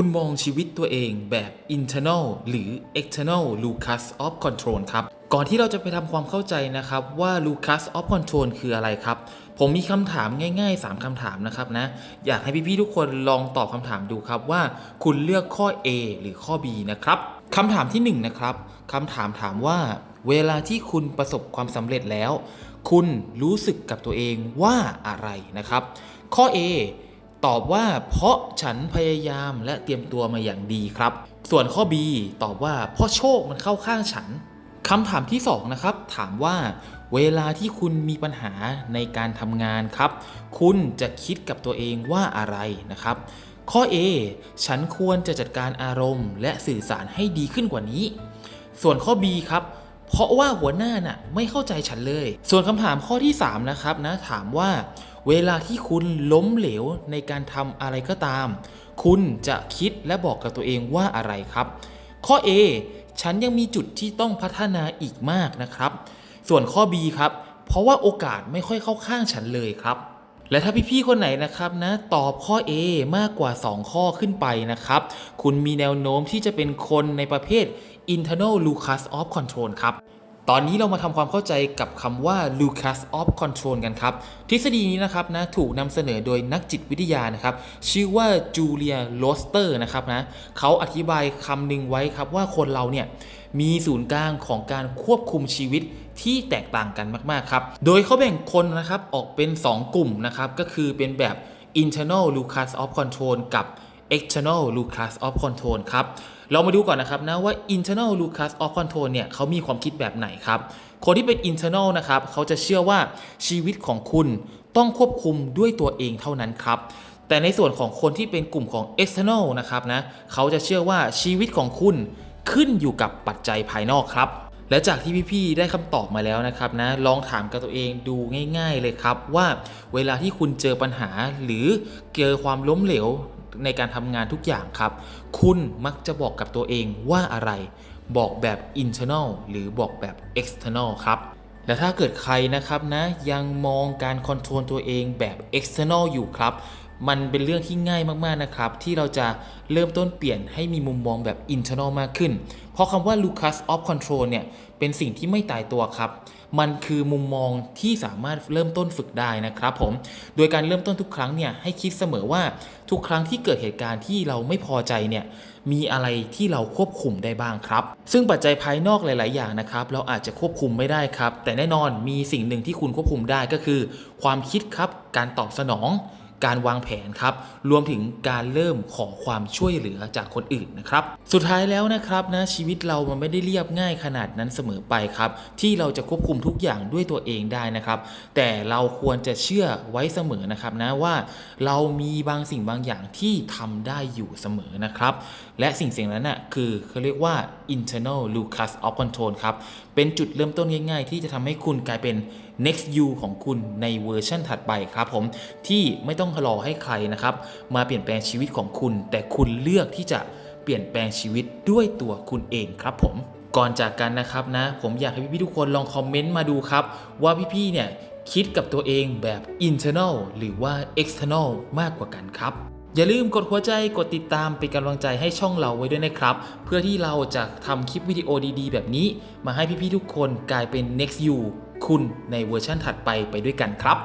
คุณมองชีวิตตัวเองแบบ internal หรือ external locus of control ครับ ก่อนที่เราจะไปทำความเข้าใจนะครับว่า locus of control คืออะไรครับ ผมมีคำถามง่าย ๆ 3คำถามนะครับนะ อยากให้พี่ๆทุกคนลองตอบคำถามดูครับว่า คุณเลือกข้อ A หรือข้อ B นะครับคำถามที่ 1 นะครับคำถามถามว่า เวลาที่คุณประสบความสำเร็จแล้ว คุณรู้สึกกับตัวเองว่าอะไรนะครับ ข้อ A ตอบว่าเพราะฉันพยายามและเตรียมตัวมาอย่างดีครับ ส่วนข้อ B ตอบว่าเพราะโชคมันเข้าข้างฉันคำถามที่2นะครับถามว่า เวลาที่คุณมีปัญหาในการทำงานครับ คุณจะคิดกับตัวเองว่าอะไรนะครับ ข้อ A ฉันควรจะจัดการอารมณ์ และสื่อสารให้ดีขึ้นกว่านี้ ส่วนข้อ B ครับเพราะว่าหัวหน้าน่ะไม่เข้าใจฉันเลย ส่วนคำถามข้อที่ 3 นะครับนะถามว่า เวลาที่คุณล้มเหลวในการทำอะไรก็ตาม คุณจะคิดและบอกกับตัวเองว่าอะไรครับ ข้อ A ฉันยังมีจุดที่ต้องพัฒนาอีกมากนะครับ ส่วนข้อ B ครับ เพราะว่าโอกาสไม่ค่อยเข้าข้างฉันเลยครับ และถ้าพี่ๆคนไหนนะครับนะ ตอบข้อ A มากกว่า 2 ข้อขึ้นไปนะครับ คุณมีแนวโน้มที่จะเป็นคนในประเภท internal locus of control ครับ ตอนนี้เรามาทำความเข้าใจกับคำว่า Lucas of Control กันครับ ทฤษฎีนี้นะครับนะถูกนำเสนอโดยนักจิตวิทยานะครับ ชื่อว่าจูเลียโรสเตอร์นะครับนะเขาอธิบายคำหนึ่งไว้ครับว่าคนเราเนี่ยมีศูนย์กลางของการควบคุมชีวิตที่แตกต่างกันมาก ๆ ครับ โดยเขาแบ่งคนนะครับออกเป็น 2 กลุ่มนะครับ ก็คือเป็นแบบ internal Lucas of Control กับ external Lucas of Control ครับ เรามาดูก่อนนะครับนะว่า internal Lucas of Control เนี่ยเขามีความคิดแบบไหนครับ คนที่เป็น internal นะครับเขาจะเชื่อว่าชีวิตของคุณต้องควบคุมด้วยตัวเองเท่านั้นครับแต่ในส่วนของคนที่เป็นกลุ่มของ external นะครับนะเขาจะเชื่อว่าชีวิตของคุณขึ้นอยู่กับปัจจัยภายนอกครับ และจากที่พี่ๆได้คำตอบมาแล้วนะครับนะลองถามกับตัวเองดูง่าย ๆเลยครับว่าเวลาที่คุณเจอปัญหาหรือเจอความล้มเหลว ในการทำงานทุกอย่างครับ คุณมักจะบอกกับตัวเองว่าอะไร บอกแบบ internal หรือบอกแบบ external ครับและถ้าเกิดใครนะครับนะยังมองการคอนโทรลตัวเองแบบ external อยู่ครับ มันเป็นเรื่องที่ง่ายมากๆนะครับ ที่เราจะเริ่มต้นเปลี่ยนให้มีมุมมองแบบ internal มากขึ้น เพราะคำว่า Lucas of Control เนี่ย เป็นสิ่งที่ไม่ตายตัวครับ มันคือมุมมองที่สามารถเริ่มต้นฝึกได้นะครับผม โดยการเริ่มต้นทุกครั้งเนี่ย ให้คิดเสมอว่าทุกครั้งที่เกิดเหตุการณ์ที่เราไม่พอใจเนี่ยมีอะไรที่เราควบคุมได้บ้างครับ ซึ่งปัจจัยภายนอกหลาย ๆ อย่างนะครับ เราอาจจะควบคุมไม่ได้ครับ แต่แน่นอนมีสิ่งหนึ่งที่คุณควบคุมได้ก็คือ ความคิดครับ การตอบสนอง การวางแผนครับ รวมถึงการเริ่มขอความช่วยเหลือจากคนอื่นนะครับ สุดท้ายแล้วนะครับนะชีวิตเรามันไม่ได้เรียบง่ายขนาดนั้นเสมอไปครับ ที่เราจะควบคุมทุกอย่างด้วยตัวเองได้นะครับ แต่เราควรจะเชื่อไว้เสมอนะครับนะว่าเรามีบางสิ่งบางอย่างที่ทำได้อยู่เสมอนะครับ และสิ่งสิ่งนั้นน่ะคือเขาเรียกว่า internal locus of control ครับ เป็นจุดเริ่มต้นง่าย ๆ ที่จะทำให้คุณกลายเป็น next you ของคุณในเวอร์ชันถัดไปครับผมที่ไม่ต้องรอให้ใครนะครับ มาเปลี่ยนแปลงชีวิตของคุณ แต่คุณเลือกที่จะเปลี่ยนแปลงชีวิตด้วยตัวคุณเองครับผมก่อนจากกันนะครับนะ ผมอยากให้พี่ๆทุกคนลองคอมเมนต์มาดูครับ ว่าพี่ๆเนี่ยคิดกับตัวเองแบบ internal หรือว่า external มากกว่ากันครับ อย่าลืมกดหัวใจกดติดตามเป็นกำลังใจให้ช่องเราไว้ด้วยนะครับ เพื่อที่เราจะทำคลิปวิดีโอดีๆ แบบนี้ มาให้พี่ๆทุกคนกลายเป็น next you คุณในเวอร์ชั่นถัดไปไปด้วยกันครับ